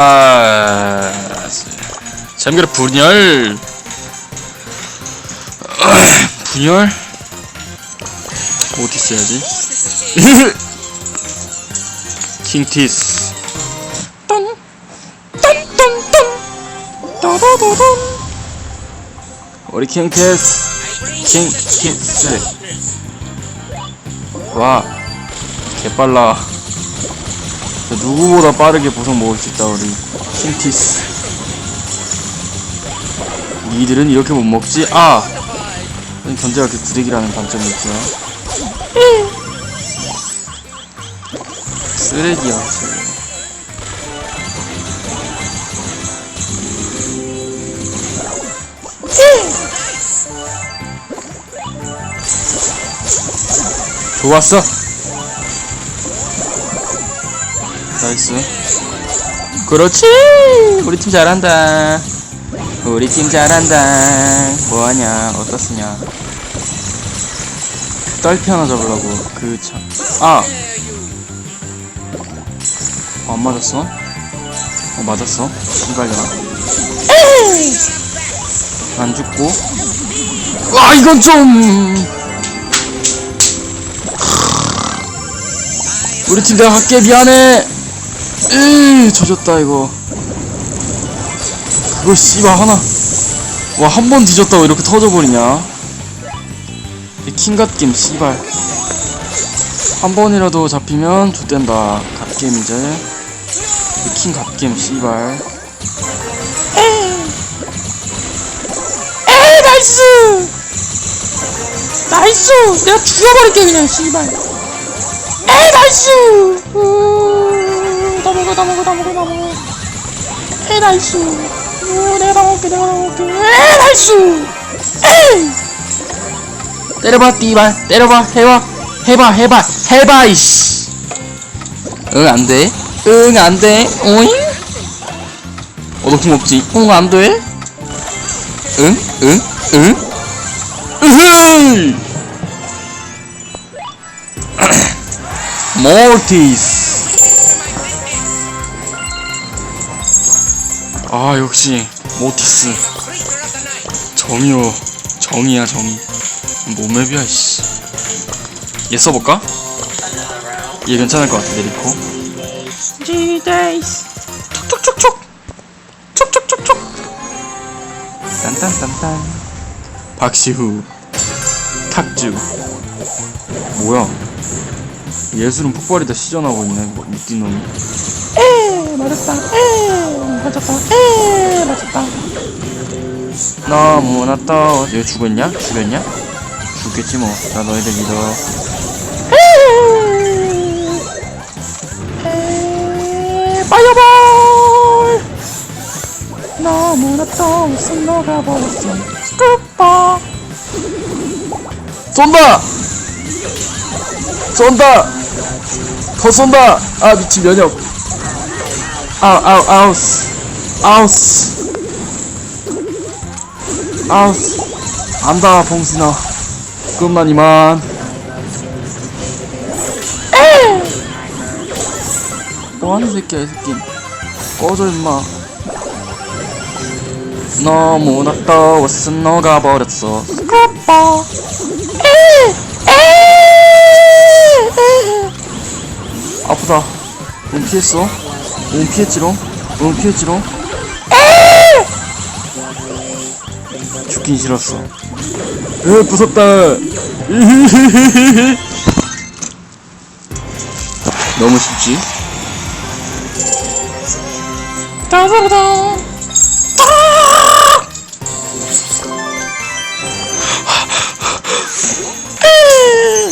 아, 잠그라 분열. 분열? 어디 써야지? 킹티스. 딴, 딴, 딴, 딴. 따다다단. 우리 킹티스. 킹, 킹스. 와, 개빨라. 저 누구보다 빠르게 보석 먹을 수 있다 우리 킹티스 니들은 이렇게 못 먹지? 아! 견제가 그 구대기라는 단점이 있죠 쓰레기야 확실히 좋았어 나이스. 그렇지! 우리 팀 잘한다. 우리 팀 잘한다. 뭐하냐? 쓰냐? 딸피 하나 잡으려고. 그참아! 어, 안 맞았어? 어 맞았어? 이발려나 안 죽고. 와 이건 좀! 우리 팀 내가 갈게. 미안해 으 젖었다 이거. 그거 씨발 하나. 와 한 번 뒤졌다고 이렇게 터져버리냐? 이 킹갓겜 씨발. 한 번이라도 잡히면 좆된다. 갓겜 이제. 이 킹갓겜 씨발. 에이! 나이스! 나이스! 내가 죽여버릴게 그냥 씨발. 에이 나이스! 음, 다 먹어 다 먹어 다 먹어 다 먹어. 에이 나이스 음, 내가 다 먹을게 내가 다 먹을게. 에이 나이스 에이. 때려봐 띠발. 때려봐 해봐. 해봐 해봐. 해봐 이씨. 응 안돼. 응 안돼. 오잉? 어 높은 없지? 응 안돼. 응 응 응. 으흐 모티스 아 역시 모티스. 정이요. 정이야 정이. 몸맵이야 씨. 얘 써볼까? 얘 괜찮을 것 같은데 리코? 지데이스 촉촉촉촉! 촉촉촉촉! 딴딴딴딴. 박시후. 탁주. 뭐야 예술은 폭발이다 시전하고 있네 뭐, 미친 놈이. 에 맞았다. 에 맞았다. 에 맞았다. 너무나 떠얘 죽었냐? 죽였냐? 죽겠지 뭐. 나 너희들 믿어. 파이어볼! 너무나 떠서 녹아버렸어. 스쿠퍼 쏜다 쏜다! 더 쏜다! 아 미친 면역. 아우 아우 아우스 아우스 아우스 안다 봉신아. 그것만 이만. 뭐하는 새끼야 이 새끼. 꺼져 임마. 너무나 떠왔어 녹아버렸어. 스쿠퍼 아프다. 응 피했어? 응 피했지롱? 응 피했지롱? 죽긴 싫었어. 으 무섭다. 너무 쉽지? 따다다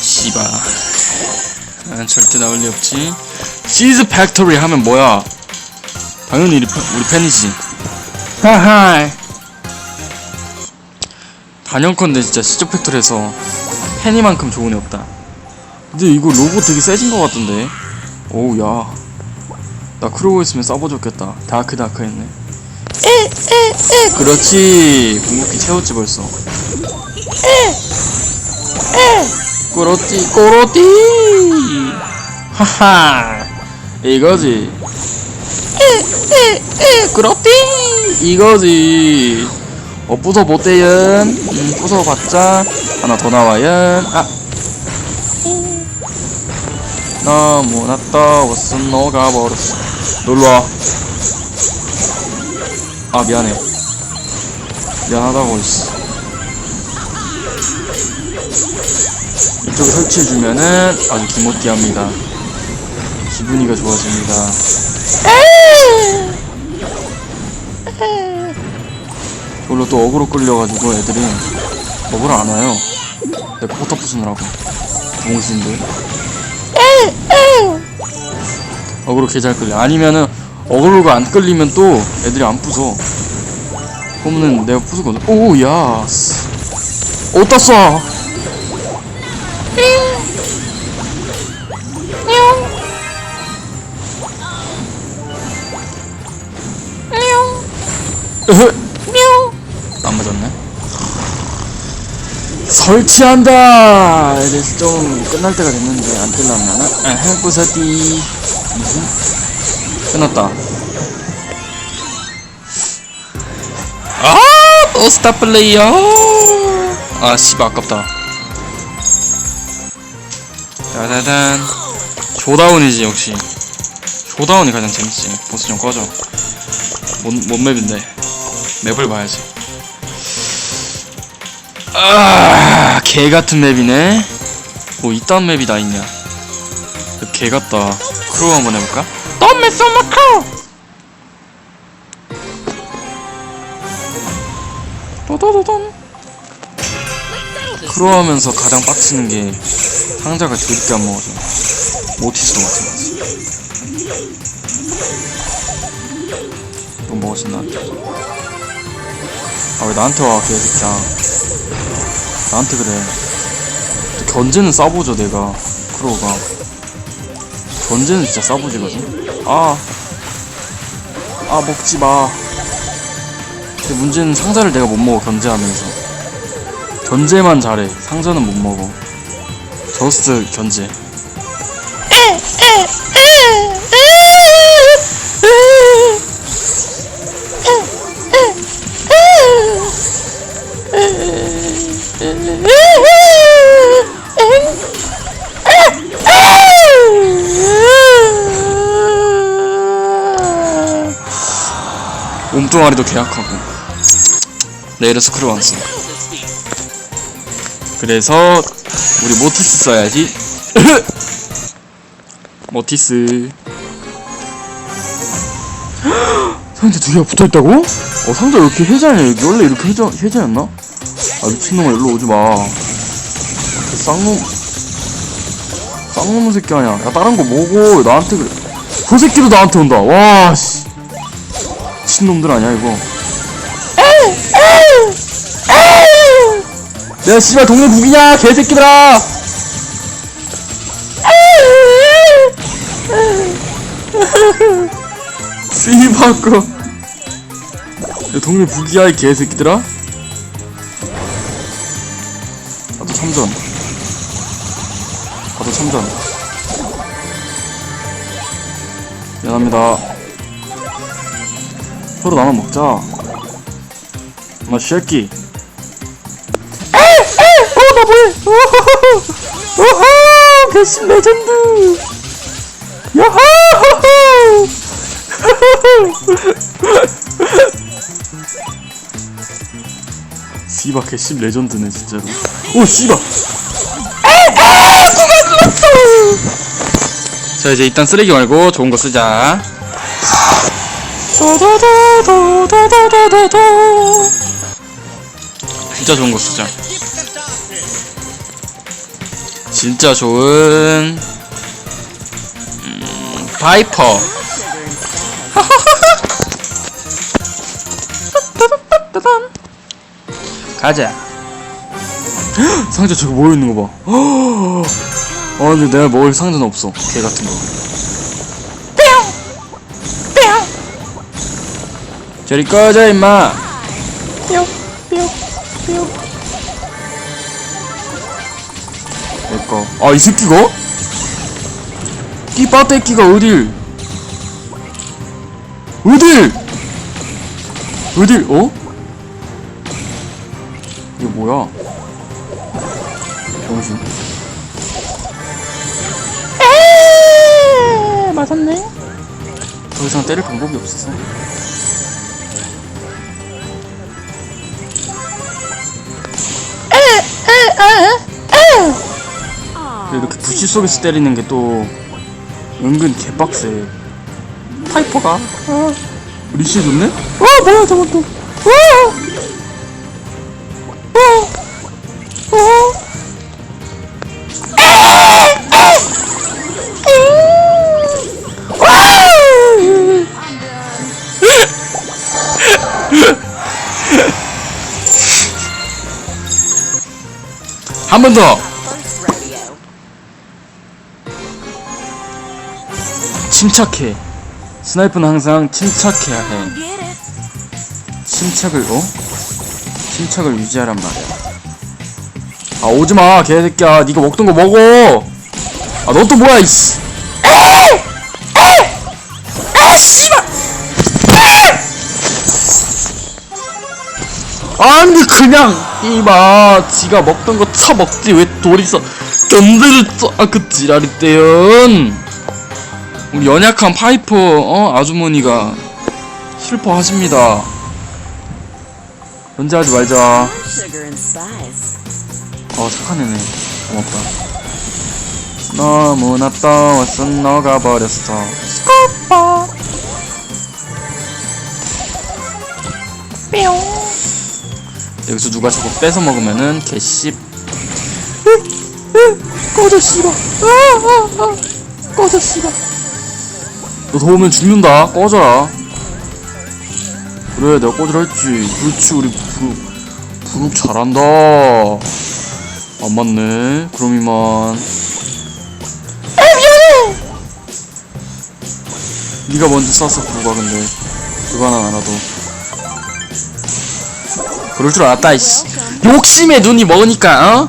씨바 난 절대 나올 리 없지. 시즈 팩토리 하면 뭐야? 당연히 우리, 팬- 우리 팬이지. 하하. 단연컨대 진짜 시즈 팩토리에서 팬이만큼 좋은 애 없다. 근데 이거 로고 되게 세진 것 같던데. 오우 야 나 크로우 있으면 써보좋겠다. 다크 다크 했네. 그렇지. 궁극기 채웠지 벌써 꼬로띠 꼬로띠! 하하 이거지. 에에에 그렇디? 이거지. 어 부숴 못대연 음 부숴봤자 하나 더 나와연 아. 너무나 따웠어 녹아버렸어. 놀러와. 아 미안해. 미안하다고 있어 이쪽에 설치해주면은 아주 기모띠합니다. 기분이가 좋아집니다. 저걸로 또 어그로 끌려가지고 애들이 어그로 안 와요. 내 포터 부수느라고. 몽신들. 어그로 개잘 끌려. 아니면은 어그로가 안 끌리면 또 애들이 안 부숴 그러면은 내가 부수거든. 오야 어디다 쏴 으흐. 안 맞았네. 설치한다. 이제 좀 끝날 때가 됐는데 안 끝났나? 무슨? 끝났다. 아! 또 스타 플레이어. 아 씨발 아깝다. 짜자잔. 조다운이지 역시. 조다운이 가장 재밌지. 보스 좀 꺼져 뭔, 뭔 맵인데 맵을 봐야지 아, 개 같은 맵이네. 뭐 이딴 맵이 다 있냐? 개 같다. 크로우 한번 해볼까? 덤메 쏘마크. 도도도돈. 크로우 하면서 가장 빡치는 게 상자가 드럽게 안 먹어져. 모티스도 마찬가지. 또 먹었어 나한테. 아 왜 나한테 와 개새끼야. 나한테 그래. 또 견제는 싸보죠, 내가. 크로우가. 견제는 진짜 싸보지거든. 아. 아, 먹지 마. 근데 문제는 상자를 내가 못 먹어, 견제하면서. 견제만 잘해. 상자는 못 먹어. 저스트 견제. 몸뚱아리도 계약하고. 내 이래서 크루 안 써. 그래서 우리 모티스 써야지. 모티스. 상자 두 개가 붙어 있다고? 어 상자 왜 이렇게 해자냐 여기 원래 이렇게 해자 해자였나? 아 미친놈아 일로 오지 마. 그 쌍놈 쌍놈 새끼 아니야. 야 다른 거 뭐고 나한테 그래. 그 새끼도 나한테 온다. 와 씨. 미친놈들 아니야 이거. 내가 씨발 동네 북이냐 개새끼들아. 씨발 거. 야 동네 북이야 이 개새끼들아. 참전. 나도 참전. 미안합니다. 서로 나눠 먹자. 나 쉐끼. 어, 나 뭐해? 오호호호! 오호! 배신 레전드! 야호! 씨바 개씹 레전드네 진짜로. 오 씨바 아, 자 이제 일단 쓰레기 말고 좋은 거 쓰자. 진짜 좋은 거 쓰자. 진짜 좋은 음, 바이퍼. 가자. 상자 저거 모여 있는 거 봐. 아 근데 내가 먹을 상자는 없어. 개 같은 거. 저리 꺼져 임마. 내꺼. 아이 새끼가? 이 빠떼끼가 어딜? 어딜 어딜 어? 뭐야 병신. 에 맞았네. 더 이상 때릴 방법이 없어서. 이렇게 부시 속에서 때리는 게 또 은근 개빡세. 파이퍼가. 아, 리시 좋네? 아 뭐야 또 아! 한 번 더! 침착해. 스나이프는 항상 침착해야 해. 침착을 어? 침착을 유지하란 말이야. 아 오지마 개새끼야. 네가 먹던 거 먹어. 아 너 또 뭐야 이씨. 아 씨발. 아니 그냥 이마 지가 먹던 거 차 먹지 왜 둘이서 견들을 써그 지랄이 때연 우리 연약한 파이퍼 어 아주머니가 슬퍼하십니다 연재하지 말자. 어 착한 애네. 고맙다. 너무나 떠왔어 너가 버렸어. 스코빠 뿅 여기서 누가 저거 뺏어 먹으면은 개씹 꺼져 씨발. 아, 아, 아. 꺼져 씨발. 너 더우면 죽는다. 꺼져라. 그래 내가 꺼지라 했지. 그렇지 우리 부룩 부룩 잘한다 안 맞네 그럼 이만 아 미안해 네가 먼저 쐈어 부루가 근데 그거 하나 알아도 그럴 줄 알았다 이씨 욕심에 눈이 먹으니까 어?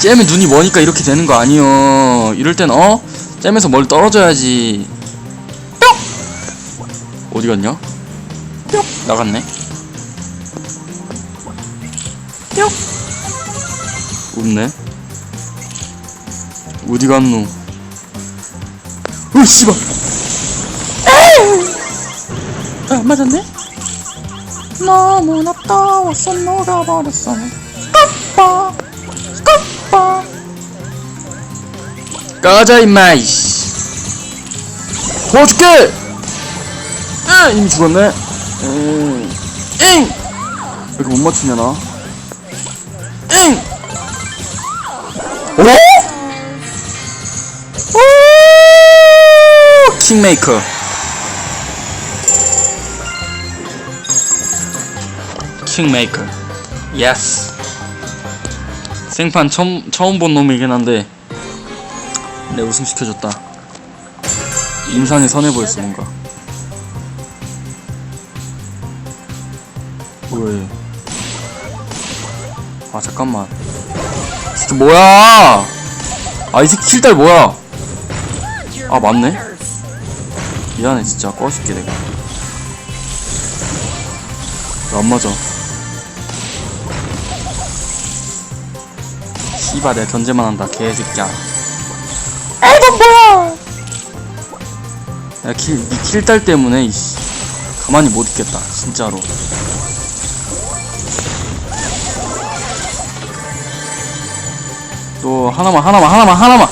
잼에 눈이 머니까 이렇게 되는 거 아니여 이럴 땐 어? 잼에서 멀리 떨어져야지 뿅! 어디 갔냐? 뿅! 나갔네 뿅! 없네. 어디 갔노. 으 씨발. 아 맞았네? 너무나 따왔어 녹아버렸어. 스카빠 스카빠 꺼져 임마 이씨. 도와줄게 아 이미 죽었네. 응. 잉! 왜 이렇게 못 맞추냐 나 잉! 오? 오! 킹메이커 킹메이커 예스 생판 처음 처음 본 놈이긴 한데 내 우승 시켜줬다 인상이 선해 보였어 뭔가 왜? 아 잠깐만. 이 새끼 뭐야? 아이 새끼 킬달 뭐야? 아 맞네. 미안해 진짜. 꺼줄게 내가. 왜안 맞아? 씨발 내가 견제만 한다 개새끼야. 아 이건 뭐야! 야킬니 킬딸 때문에 이씨. 가만히 못 있겠다 진짜로 또 하나만 하나만 하나만 하나만.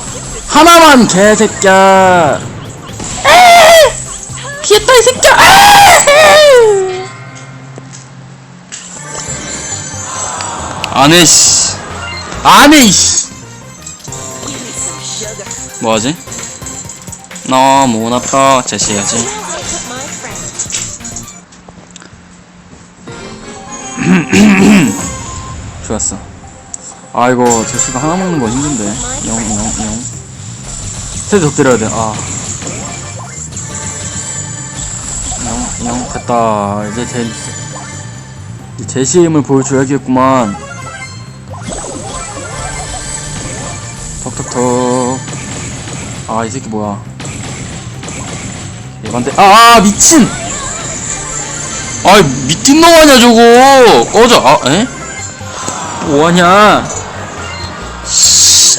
하나만 개새끼야. 피했다 이 새끼야. 안해 씨. 안해 씨. 뭐하지? 너무 나빠 제시해야지. 좋았어 아 이거 제시가 하나 먹는 거 힘든데. 영영영. 더 때려야 돼아. 영영 됐다. 이제 제 제시의 힘을 보여줘야겠구만. 턱턱턱 아 이 새끼 뭐야. 얘반대 아, 아 미친! 아이 미친 놈 아니야 저거! 꺼져. 아 에? 뭐하냐? 씨,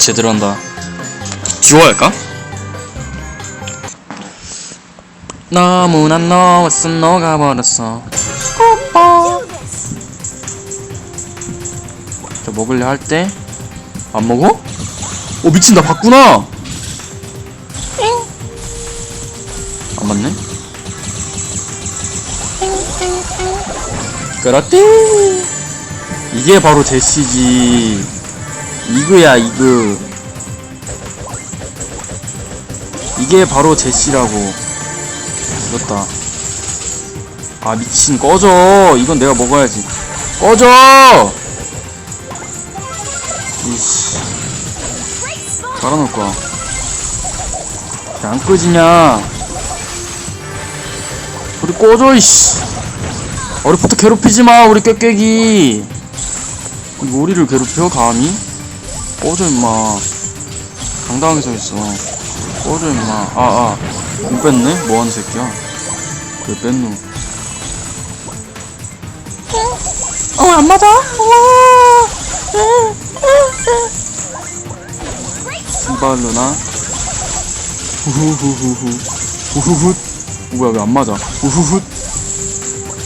제대로 한다. 듀오 할까? 너무나 너웠어 녹아버렸어. 오빠. 저 먹을래 할 때 안 먹어? 오 미친 나 봤구나. 안 맞네? 그렇지 이게 바로 제시지 이그야 이그 이게 바로 제시라고. 그렇다. 아 미친 꺼져. 이건 내가 먹어야지. 꺼져! 이씨. 깔아놓을 거야. 왜안 끄지냐? 우리 꺼져 이씨. 어리부터 괴롭히지 마 우리 꾀꾀기. 우리를 괴롭혀 감히 꺼져 임마 당당하게 서 있어. 꺼져 임마 아아 공 뺐네? 뭐하는 새끼야? 그래 뺐누 어안 맞아? 우와! 이발루나? 후후후후후. 후후훗. 뭐야 왜 안 맞아? 후후훗.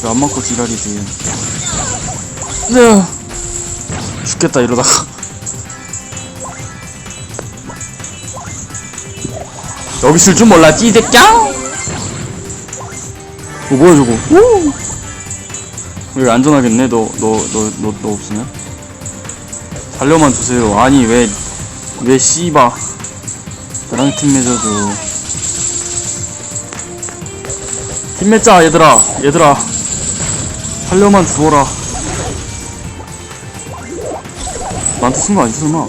왜 안 맞고 지랄이지? 네 죽겠다 이러다가 여기 있을 줄 몰랐지 이 새끼야? 어 뭐야 저거? 오 여기 안전하겠네? 너 너 너 너 너 없으면? 살려만 주세요. 아니 왜 왜 씨바. 나랑 팀 맺어줘 팀 맺자 얘들아 얘들아. 살려만 주어라. 나한테 쓴거 아니지 설마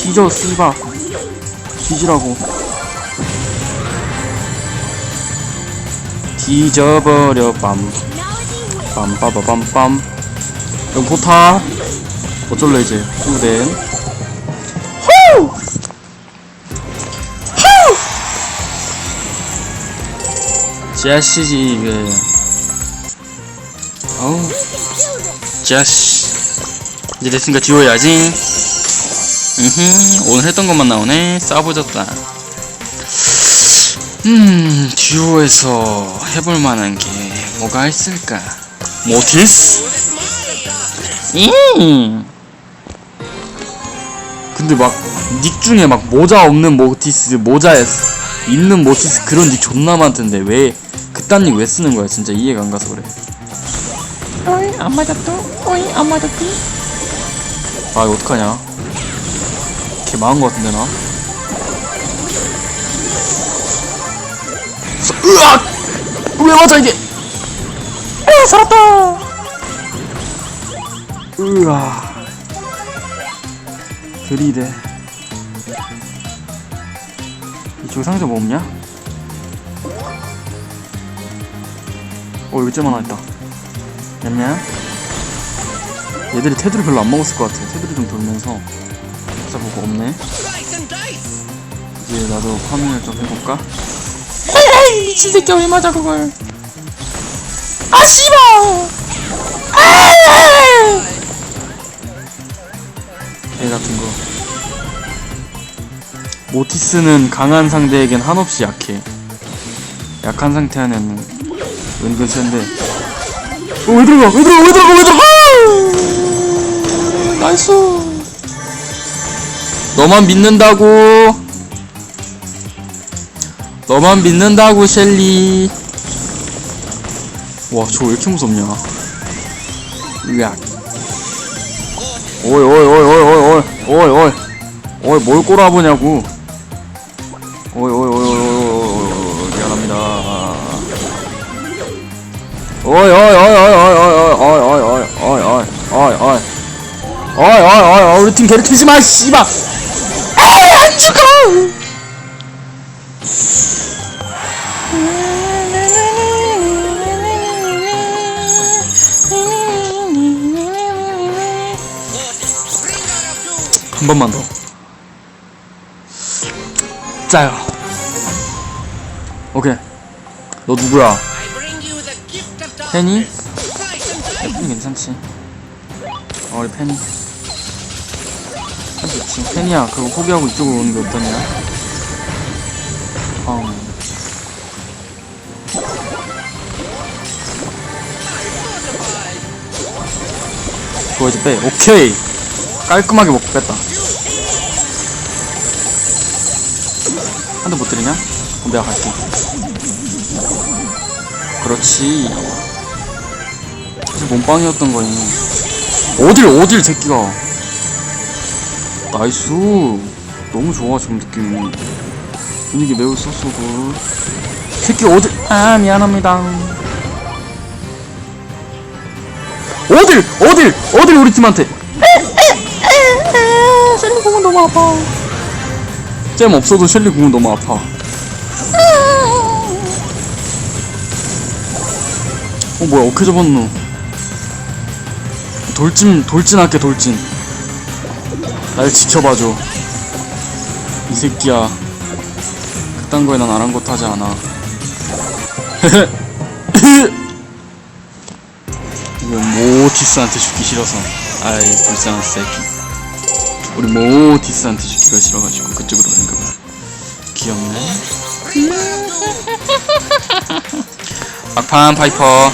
뒤져 씨바. 뒤지라고. 뒤져버려 빰. 빰빠바밤빰. 포탑 어쩔래 이제. 후덴 후! 후! 자시지 이게. 어우 자시. 이제 됐으니까 지워야지 음흠 오늘 했던 것만 나오네 싸부졌다 음 듀오에서 해볼 만한 게 뭐가 있을까 모티스? 음 근데 막 닉 중에 막 모자 없는 모티스 모자에 있는 모티스 그런 닉 존나 많던데 왜 그딴 닉 왜 쓰는 거야 진짜 이해가 안 가서 그래 어이 안 맞았어? 어이 안 맞았지? 아 이거 어떡하냐 개 망한 거 같은데 나? 서- 으악! 왜 맞아 이게? 에 살았다! 으아. 들이대. 이쪽에 상자 뭐 없냐? 어 여기 잼 하나 있다. 냠냠. 얘들이 테두리 별로 안 먹었을 것 같아. 테두리 좀 돌면서 찾아보고 없네 이제 나도 파밍을 좀 해볼까? 에이 미친 새끼야 왜 맞아 그걸 아 씨발 에이 애 같은 거. 모티스는 강한 상대에겐 한없이 약해. 약한 상태 안에는 은근 센데. 어, 왜 들어가? 왜 들어가? 왜 들어가? 왜 들어가? 나이스 너만 믿는다고. 너만 믿는다고, 셸리. 와, 저거 왜 이렇게 무섭냐? 으악. 오이, 오이, 오이, 오이, 오이, 오이, 오이, 오이, 뭘 꼬라보냐고. 오이, 오이, 오이, 오이, 오이, 오이, 오이, 미안합니다. 오이, 오이, 오이, 오이, 오이, 오이, 오이, 오이, 오이, 오이, 오이, 오이, 오이. 어이 어이 어이 어이 우리 팀 괴롭히지 마 씨발 한 번만 더. 짜요. 오케이. 너 누구야? and dice. 페니 괜찮지. 어 우리 페니 참 좋지. 페니야. 그거 포기하고 이쪽으로 오는 게 어떠냐? 어 그거 이제 빼. 오케이. 깔끔하게 먹고 뺐다. 한 대 못 때리냐? 그럼 내가 갈게. 그렇지. 사실 몸빵이었던 거니. 어딜 어딜 새끼가. 나이스. 너무 좋아 지금 느낌이. 분위기 매우 쏘쏘고. 새끼 어딜 아 미안합니다. 어딜 어딜 어딜 우리 팀한테 아파 잼 없어도 셸리 공은 너무 아파. 어 뭐야 어떻게 잡았노. 돌진 돌진 할게 돌진. 날 지켜봐줘. 이 새끼야. 그딴 거에 난 아랑곳하지 않아. 이거 모티스한테 죽기 싫어서. 아이 불쌍한 새끼 우리 모티스한테 죽기가 싫어가지고 그쪽으로 가는가 봐 귀엽네 막판 파이퍼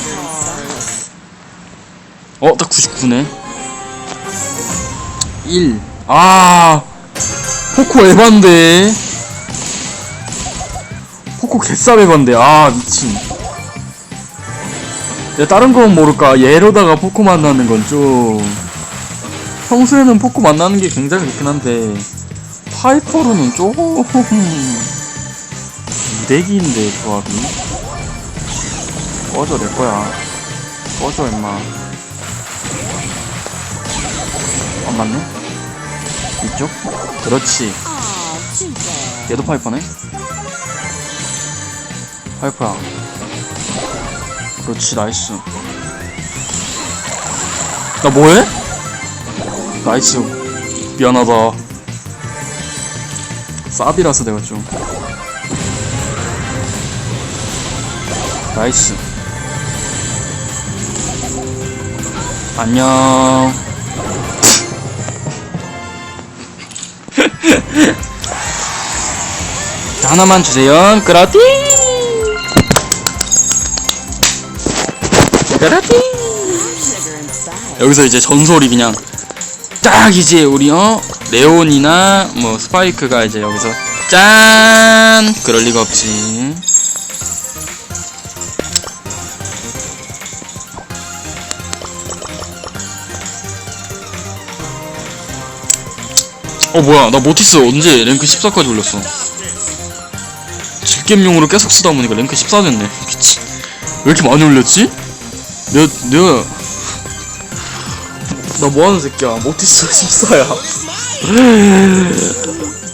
어, 딱 99네. 1. 아, 포코 에반데. 포코 개쌉 에반데. 아, 미친. 야, 다른 건 모를까. 얘로다가 포코 만나는 건 좀. 평소에는 포코 만나는 게 굉장히 좋긴 한데. 파이퍼로는 조금. 이대기인데, 조합이. 꺼져, 내 거야. 꺼져, 임마. 안 맞네? 이쪽? 그렇지. Bad. 얘도 파이퍼네? 파이퍼야. 그렇지, 나이스. 나 뭐해? 나이스. 미안하다. 쌉이라서 내가 좀. 나이스. 안녕. 자, 하나만 주세요. 그라티. 그라티. 여기서 이제 전설이 그냥 딱 이제 우리 어 레온이나 뭐 스파이크가 이제 여기서 짠! 그럴 리가 없지. 어 뭐야. 나 모티스 언제 랭크 14까지 올렸어. 질겜용으로 계속 쓰다 보니까 랭크 14 됐네. 미친. 왜 이렇게 많이 올렸지? 내가 내가 나 뭐하는 새끼야? 모티스 14야